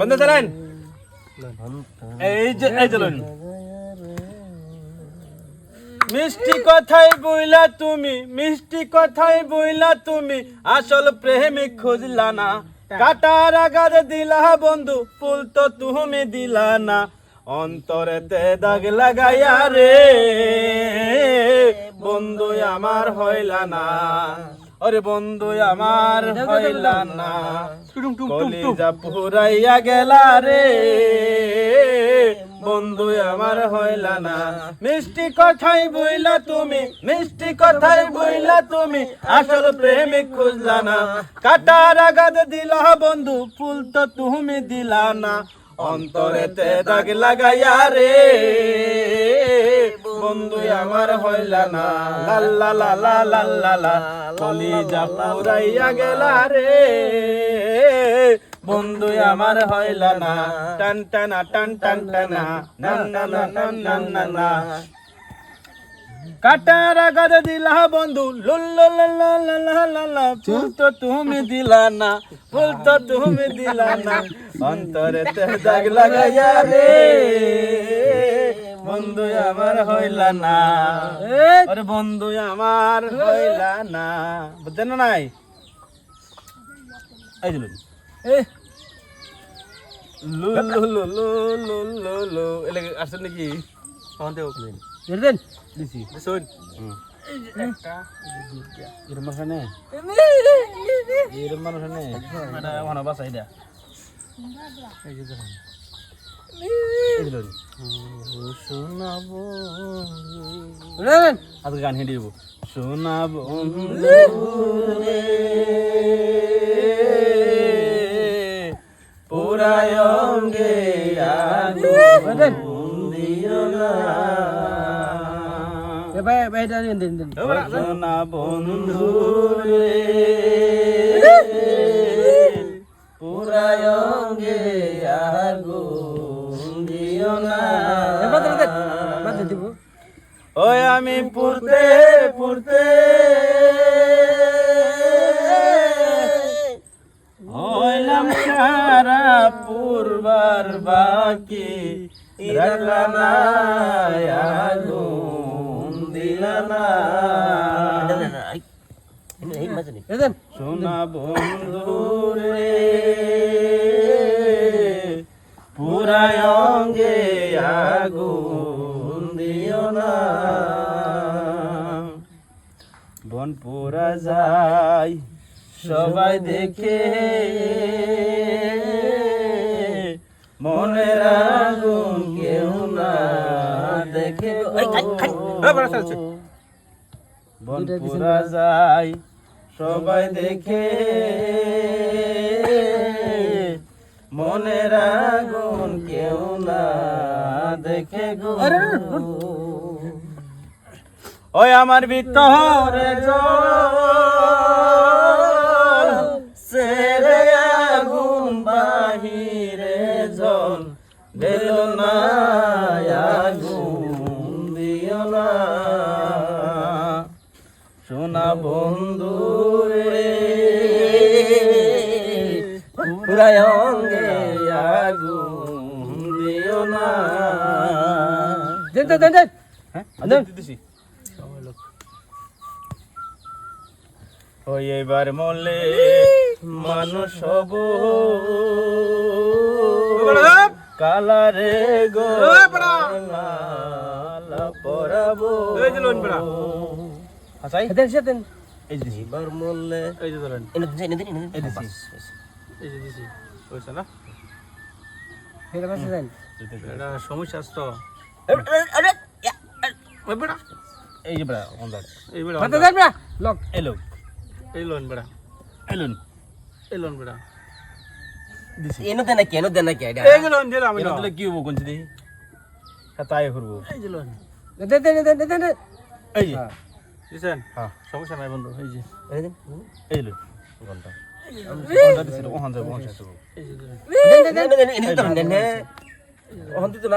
বন্ধ চালান। এই যে এই চলুন মিষ্টি কথাই বইলা তুমি মিষ্টি কথাই বইলা তুমি আসল প্রেমিক খুঁজলা না। কাটার আগার দিলা বন্ধু ফুল তো তুমি দিলা না। অন্তরেতে দাগ লাগাইয়া রে বন্ধু আমার হইলা না। ওরে বন্ধু আমার হইলা না। কলিজা পুরাইয়া গেলা রে। বন্ধু আমার হইলা না। মিষ্টি কথাই বইলা তুমি মিষ্টি কথাই বইলা তুমি আসল প্রেমিক খুঁজলা না। কাটার আগাদ দিলা বন্ধু ফুল তো তুমি দিলা না। অন্তরেতে দাগ লাগাইয়া রে। বন্ধু আমার হইলা না। লাল্লা লা লা লাল্লা লা কলিজা পুরাইয়া গেলা রে। বন্ধু আমার হইলা না। টান টানা টান টান টানা না না না না না না না কাটার আগারে দিলা বন্ধু। লুল্লা ফুল তো তুমি দিলা না। ফুল তো তুমি দিলা না। অন্তরে তে দাগ লাগাইয়া রে। বন্ধু আমার হইলা না। আরে বন্ধু আমার হইলা না। বুঝছেন না নাই? এই দিলুন লু লু লু লু লু লু লু এলে আসছেন নাকি কখন থেকে দেন। দিছি। শুন। এরম মানুষ নে এরম মানুষ নে ওখানে বাসাই দেয়া এই যে আজকে গান হেঁটে যাব। সোনা বন্ধু পুরায়ঙ্গে সোনা বন্ধু পুরায়ঙ্গে আগো দিও না দিব ওই আমি পড়তে পড়তে হইলাম সারা পূর্বার বাকি রাখলা না আগুন দিলা না এ দেন সোনা বন্ধু রে বন পুরা যায়। সবাই দেখে মনের আগুন কেউ না দেখে বন পুরা যায়। সবাই দেখে মনের আগুন কেউ না দেখে গো। ওই আমার ভিতরে জল সেরে আগুন বাহিরে জল। দিল না আগুন দিও না। সোনা বন্ধু রে পুরায় অঙ্গে আগুন দিও না। দেন দেন দেন দেন। হ্যাঁ? দেন। দিতেছি। ওই এবার মলে মানুষ হব। কালারে গো পরাবো। দেন দেন। এই যে দিছি। এবার মরলে এই যে ধরেন। এনে দিন এনে দিন এই দিছি। এই যে দিছি। হইছে না? ফের পাশে দেন এটা সমস্যা আছে তো আরে এই যে বড়া অন্দাজ এই বেড়া বাদ দেন বড়া লক। এলো এই লোন বেড়া এই লোন এই লোন বেড়া এনো দে দে দে দে দে এই যে এই যে এই যে এই লোন ঘণ্টা ওখান থেকে ওখান থেকে